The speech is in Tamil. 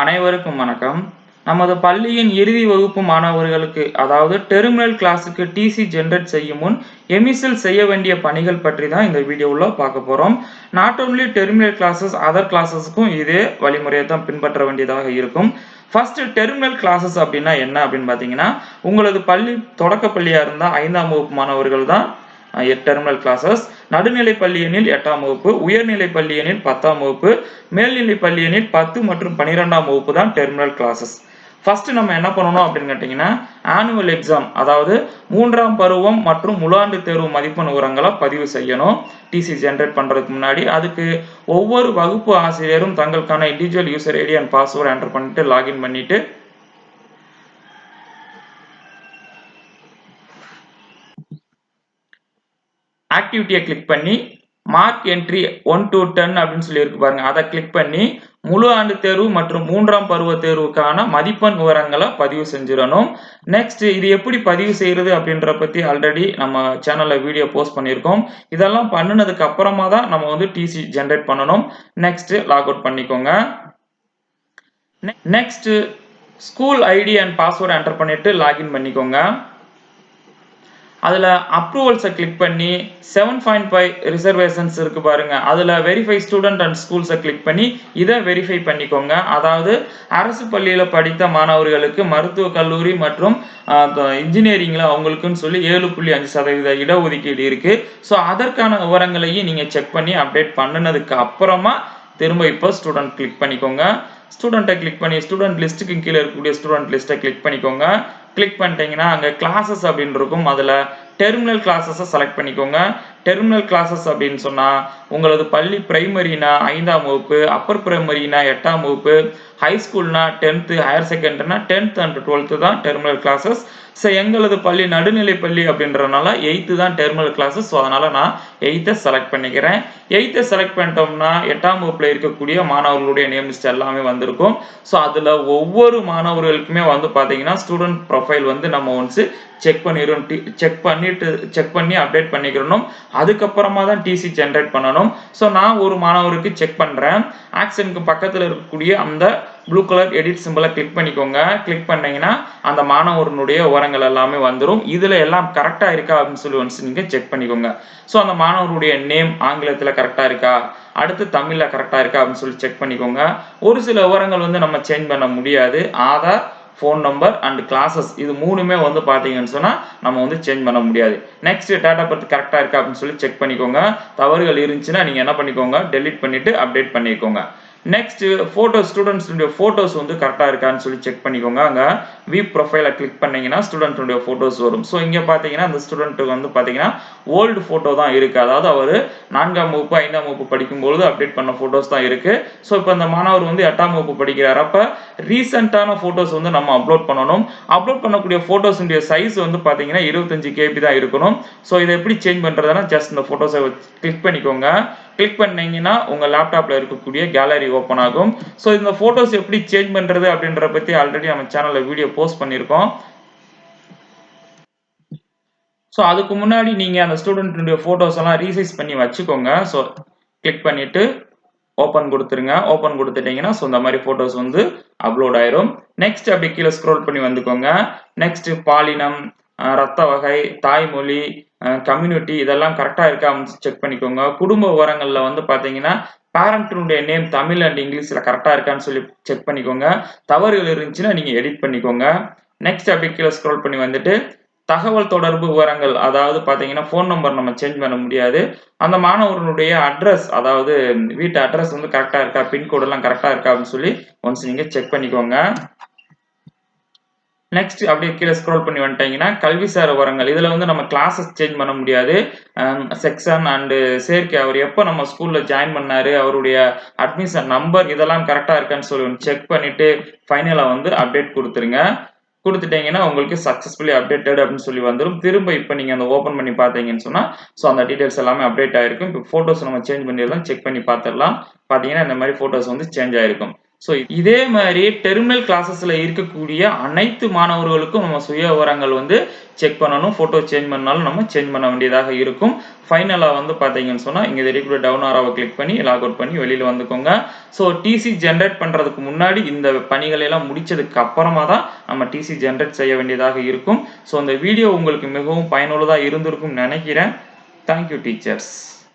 அனைவருக்கும் வணக்கம். நமது பள்ளியின் இறுதி வகுப்பு மாணவர்களுக்கு அதாவது டெர்மினல் கிளாஸுக்கு டிசி ஜென்ரேட் செய்யும் முன் எமிசல் செய்ய வேண்டிய பணிகள் பற்றி தான் இந்த வீடியோவில் பார்க்க போகிறோம் not only terminal classes other கிளாஸஸ்க்கும் இதே வழிமுறையை தான் பின்பற்ற வேண்டியதாக இருக்கும். ஃபர்ஸ்ட் டெர்மினல் கிளாஸஸ் அப்படின்னா என்ன அப்படின்னு பார்த்தீங்கன்னா உங்களது பள்ளி தொடக்க பள்ளியாக இருந்தால் ஐந்தாம் வகுப்பு மாணவர்கள் தான் டெர்மினல் கிளாஸஸ் நடுநிலை பள்ளியனில் எட்டாம் வகுப்பு உயர்நிலை பள்ளியனில் பத்தாம் வகுப்பு மேல்நிலை பள்ளியனில் பத்து மற்றும் பன்னிரெண்டாம் வகுப்பு தான் டெர்மினல் கிளாஸஸ் ஃபர்ஸ்ட் நம்ம என்ன பண்ணணும் அப்படின்னு கேட்டிங்கன்னா ஆனுவல் எக்ஸாம் அதாவது மூன்றாம் பருவம் மற்றும் முழாண்டு தேர்வு மதிப்பெண் உரங்களை பதிவு செய்யணும். டிசி ஜென்ரேட் பண்ணுறதுக்கு முன்னாடி அதுக்கு ஒவ்வொரு வகுப்பு ஆசிரியரும் தங்களுக்கான individual user ID and password enter பண்ணிட்டு லாகின் பண்ணிட்டு ஆக்டிவிட்டியை கிளிக் பண்ணி mark entry one to ten அப்படின்னு சொல்லி இருக்கு பாருங்க. அதை கிளிக் பண்ணி முழு ஆண்டு தேர்வு மற்றும் மூன்றாம் பருவ தேர்வுக்கான மதிப்பெண் விவரங்களை பதிவு செஞ்சிடணும். நெக்ஸ்ட் இது எப்படி பதிவு செய்யறது அப்படின்ற பத்தி ஆல்ரெடி நம்ம சேனல்ல வீடியோ போஸ்ட் பண்ணியிருக்கோம். இதெல்லாம் பண்ணினதுக்கு அப்புறமா தான் நம்ம வந்து டிசி ஜென்ரேட் பண்ணணும். நெக்ஸ்ட் லாக் அவுட் பண்ணிக்கோங்க. Next school ID and password enter பண்ணிட்டு லாகின் பண்ணிக்கோங்க. அதில் அப்ரூவல்ஸை கிளிக் பண்ணி செவன் பாயிண்ட் ஃபைவ் ரிசர்வேஷன்ஸ் இருக்குது பாருங்கள் அதில் வெரிஃபை ஸ்டூடெண்ட் அண்ட் ஸ்கூல்ஸை கிளிக் பண்ணி இதை வெரிஃபை பண்ணிக்கோங்க. அதாவது அரசு பள்ளியில் படித்த மாணவர்களுக்கு மருத்துவக் கல்லூரி மற்றும் இன்ஜினியரிங்கில் அவங்களுக்குன்னு சொல்லி ஏழு புள்ளி அஞ்சு சதவீத இடஒதுக்கீடு இருக்குது ஸோ அதற்கான விவரங்களையும் நீங்கள் செக் பண்ணி அப்டேட் பண்ணினதுக்கு அப்புறமா திரும்ப இப்போ ஸ்டூடெண்ட் கிளிக் பண்ணிக்கோங்க. ஸ்டூடெண்ட்டை கிளிக் பண்ணி ஸ்டூடெண்ட் லிஸ்ட்டுக்கு கீழே இருக்கக்கூடிய ஸ்டூடெண்ட் லிஸ்ட்டை கிளிக் பண்ணிக்கோங்க. கிளிக் பண்ணிட்டீங்கன்னா அங்கே கிளாஸஸ் அப்படின்னு இருக்கும் அதில் டெர்மினல் கிளாஸஸை செலக்ட் பண்ணிக்கோங்க. டெர்மினல் கிளாஸஸ் அப்படின்னு சொன்னால் உங்களது பள்ளி பிரைமரினா ஐந்தாம் வகுப்பு அப்பர் பிரைமரினா எட்டாம் வகுப்பு ஹை ஸ்கூல்னா டென்த்து ஹையர் செகண்டரினா டென்த் அண்ட் டுவெல்த்து தான் டெர்மினல் கிளாஸஸ் ஸோ எங்களது பள்ளி நடுநிலை பள்ளி அப்படின்றனால எயித்து தான் டெர்மினல் கிளாஸஸ் ஸோ அதனால் நான் எயித்தை செலக்ட் பண்ணிக்கிறேன். எயித்தை செலக்ட் பண்ணிட்டோம்னா எட்டாம் வகுப்பில் இருக்கக்கூடிய மாணவர்களுடைய நேம் லிஸ்ட் எல்லாமே வந்திருக்கும். ஸோ அதில் ஒவ்வொரு மாணவர்களுக்குமே வந்து பார்த்தீங்கன்னா ஸ்டூடெண்ட் ப்ரொஃபைல் வந்து நம்ம ஒன்ஸ் செக் பண்ணிடும் செக் பண்ணி பண்ணிட்டு செக் பண்ணி அப்டேட் பண்ணிக்கிறணும். அதுக்கப்புறமா தான் டிசி ஜென்ரேட் பண்ணணும். ஸோ நான் ஒரு மாணவருக்கு செக் பண்ணுறேன் ஆக்ஷனுக்கு பக்கத்தில் இருக்கக்கூடிய அந்த ப்ளூ கலர் எடிட் சிம்பிளை கிளிக் பண்ணிக்கோங்க. கிளிக் பண்ணீங்கன்னா அந்த மாணவருனுடைய உரங்கள் எல்லாமே வந்துடும் இதில் எல்லாம் கரெக்டாக இருக்கா அப்படின்னு சொல்லி ஒன்ஸ் நீங்கள் செக் பண்ணிக்கோங்க. ஸோ அந்த மாணவருடைய நேம் ஆங்கிலத்தில் கரெக்டாக இருக்கா? அடுத்து தமிழில் கரெக்டாக இருக்கா அப்படின்னு சொல்லி செக் பண்ணிக்கோங்க. ஒரு சில விவரங்கள் வந்து நம்ம சேஞ்ச் பண்ண முடியாது. Aadhaar phone number and classes இது மூணுமே வந்து பார்த்தீங்கன்னு சொன்னால் நம்ம வந்து சேஞ்ச் பண்ண முடியாது. நெக்ஸ்ட் டேட்டா பர்த் கரெக்டாக இருக்கா அப்படின்னு சொல்லி செக் பண்ணிக்கோங்க. தவறுகள் இருந்துச்சுன்னா நீங்கள் என்ன பண்ணிக்கோங்க? டெலிட் பண்ணிவிட்டு அப்டேட் பண்ணிக்கோங்க. நெக்ஸ்ட் ஃபோட்டோ ஸ்டூடெண்ட்ஸுடைய ஃபோட்டோஸ் வந்து கரெக்டாக இருக்கான்னு சொல்லி செக் பண்ணிக்கோங்க. அங்கே வி ப்ரொஃபைலை கிளிக் பண்ணிங்கன்னா ஸ்டூடெண்ட்டுடைய ஃபோட்டோஸ் வரும். ஸோ இங்கே பார்த்தீங்கன்னா அந்த ஸ்டூடெண்ட்டுக்கு வந்து பார்த்தீங்கன்னா ஓல்டு ஃபோட்டோ தான் இருக்குது அதாவது அவர் நான்காம் வகுப்பு ஐந்தாம் வகுப்பு படிக்கும்பொழுது அப்டேட் பண்ண ஃபோட்டோஸ் தான் இருக்குது ஸோ இப்போ அந்த மாணவர் வந்து எட்டாம் வகுப்பு படிக்கிறார். அப்போ ரீசெண்டான ஃபோட்டோஸ் வந்து நம்ம அப்லோட் பண்ணணும். அப்லோட் பண்ணக்கூடிய ஃபோட்டோஸுடைய சைஸ் வந்து பார்த்தீங்கன்னா இருபத்தஞ்சு கேபி தான் இருக்கணும். ஸோ இதை எப்படி சேஞ்ச் பண்ணுறதுனா ஜஸ்ட் இந்த ஃபோட்டோஸை கிளிக் பண்ணிக்கோங்க. கிளிக் பண்ணீங்கன்னா உங்கள் லேப்டாப்பில் இருக்கக்கூடிய கேலரி ஓப்பன் ஆகும். ஸோ இந்த ஃபோட்டோஸ் எப்படி சேஞ்ச் பண்ணுறது அப்படின்ற பற்றி ஆல்ரெடி நம்ம சேனலில் வீடியோ போஸ்ட் பண்ணியிருக்கோம். ஸோ அதுக்கு முன்னாடி நீங்கள் அந்த ஸ்டூடெண்ட்டுடைய ஃபோட்டோஸ் எல்லாம் ரீசைஸ் பண்ணி வச்சுக்கோங்க. ஸோ கிளிக் பண்ணிவிட்டு ஓப்பன் கொடுத்துருங்க. ஓப்பன் கொடுத்துட்டீங்கன்னா ஸோ இந்த மாதிரி ஃபோட்டோஸ் வந்து அப்லோட் ஆயிரும். நெக்ஸ்ட் அப்படி கீழே ஸ்க்ரோல் பண்ணி வந்துக்கோங்க. நெக்ஸ்ட் பாலினம் ரத்த வகை தாய்மொழி கம்யூனிட்டி இதெல்லாம் கரெக்டாக இருக்கா செக் பண்ணிக்கோங்க. குடும்ப விவரங்களில் வந்து பார்த்தீங்கன்னா பேரண்ட்டினுடைய நேம் தமிழ் அண்ட் இங்கிலீஷில் கரெக்டாக இருக்கான்னு சொல்லி செக் பண்ணிக்கோங்க. தவறுகள் இருந்துச்சுன்னா நீங்கள் எடிட் பண்ணிக்கோங்க. நெக்ஸ்ட் அப்படி கீழே ஸ்க்ரோல் பண்ணி வந்துட்டு தகவல் தொடர்பு விவரங்கள் அதாவது பார்த்தீங்கன்னா ஃபோன் நம்பர் நம்ம சேஞ்ச் பண்ண முடியாது. அந்த மாணவர்களுடைய அட்ரஸ் அதாவது வீட்டு அட்ரஸ் வந்து கரெக்டாக இருக்கா பின்கோடு எல்லாம் கரெக்டாக இருக்கா அப்படின்னு சொல்லி ஒன்ஸ் நீங்கள் செக் பண்ணிக்கோங்க. நெக்ஸ்ட் அப்படியே கீழே ஸ்க்ரோல் பண்ணி வந்துட்டீங்கன்னா கல்விசார் விவரங்கள். இதில் வந்து நம்ம கிளாஸஸ் சேஞ்ச் பண்ண முடியாது. Um, செக்ஷன் அண்டு சேர்க்கை அவர் எப்போ நம்ம ஸ்கூலில் ஜாயின் பண்ணார் அவருடைய அட்மிஷன் நம்பர் இதெல்லாம் கரெக்டாக இருக்கான்னு சொல்லி செக் பண்ணிவிட்டு ஃபைனலாக வந்து அப்டேட் கொடுத்துருங்க. கொடுத்துட்டீங்கன்னா உங்களுக்கு சக்ஸஸ்ஃபுல்லி அப்டேட்டட் அப்படின்னு சொல்லி வந்துடும் திரும்ப இப்போ நீங்கள் அந்த ஓப்பன் பண்ணி பார்த்தீங்கன்னு சொன்னால் ஸோ அந்த டீட்டெயில்ஸ் எல்லாமே அப்டேட் ஆயிருக்கும். இப்போ ஃபோட்டோஸ் நம்ம சேஞ்ச் பண்ணிடலாம் செக் பண்ணி பார்த்துடலாம். பார்த்தீங்கன்னா இந்த மாதிரி ஃபோட்டோஸ் வந்து சேஞ்ச் ஆயிருக்கும். ஸோ இதே மாதிரி டெர்மினல் கிளாஸஸில் இருக்கக்கூடிய அனைத்து மாணவர்களுக்கும் நம்ம சுய விவரங்கள் வந்து செக் பண்ணணும் ஃபோட்டோ சேஞ்ச் பண்ணாலும் நம்ம சேஞ்ச் பண்ண வேண்டியதாக இருக்கும். ஃபைனலாக வந்து பார்த்தீங்கன்னு சொன்னால் இங்கே தெரியக்கூடிய டவுன் ஆராவை கிளிக் பண்ணி லாக் அவுட் பண்ணி வெளியில் வந்துக்கோங்க. ஸோ டிசி ஜென்ரேட் பண்ணுறதுக்கு முன்னாடி இந்த பணிகளை எல்லாம் முடித்ததுக்கு அப்புறமா தான் நம்ம டிசி ஜென்ரேட் செய்ய வேண்டியதாக இருக்கும். ஸோ அந்த வீடியோ உங்களுக்கு மிகவும் பயனுள்ளதாக இருந்திருக்கும் நினைக்கிறேன். Thank you teachers